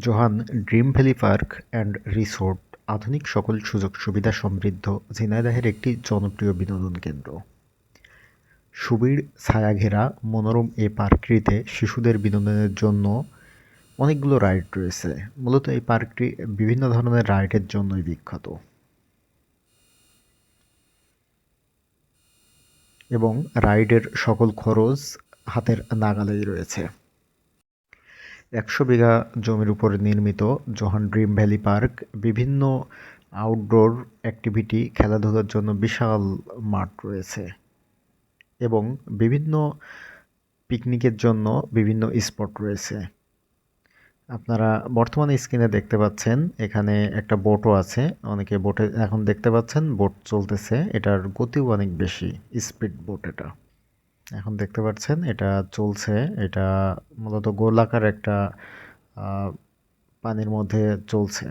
Johan, dream valley park and resort, আধুনিক সকল সুযোগ সুবিধা সমৃদ্ধ ঝিনাইদহের একটি জনপ্রিয় বিনোদন কেন্দ্র। সুবির ছায়াঘেরা মনোরম এই পার্কটিতে শিশুদের বিনোদনের জন্য অনেকগুলো রাইড রয়েছে। মূলত এই পার্কটি বিভিন্ন ধরনের রাইডের জন্যই বিখ্যাত। এবং রাইডের সকল খরচ হাতের নাগালেই রয়েছে। একশো বিঘা জমির উপর নির্মিত জোহান ড্রিম ভ্যালি পার্ক, বিভিন্ন আউটডোর অ্যাক্টিভিটি খেলাধুলার জন্য বিশাল মাঠ রয়েছে এবং বিভিন্ন পিকনিকের জন্য বিভিন্ন স্পট রয়েছে। আপনারা বর্তমানে স্ক্রিনে দেখতে পাচ্ছেন, এখানে একটা বোটও আছে। অনেকে বোটে এখন দেখতে পাচ্ছেন বোট চলতেছে। এটার গতিও অনেক বেশি স্পিড বোট এটা। এখন দেখতে পাচ্ছেন এটা চলছে। এটা মূলত গোলাকার একটা পানির মধ্যে চলছে।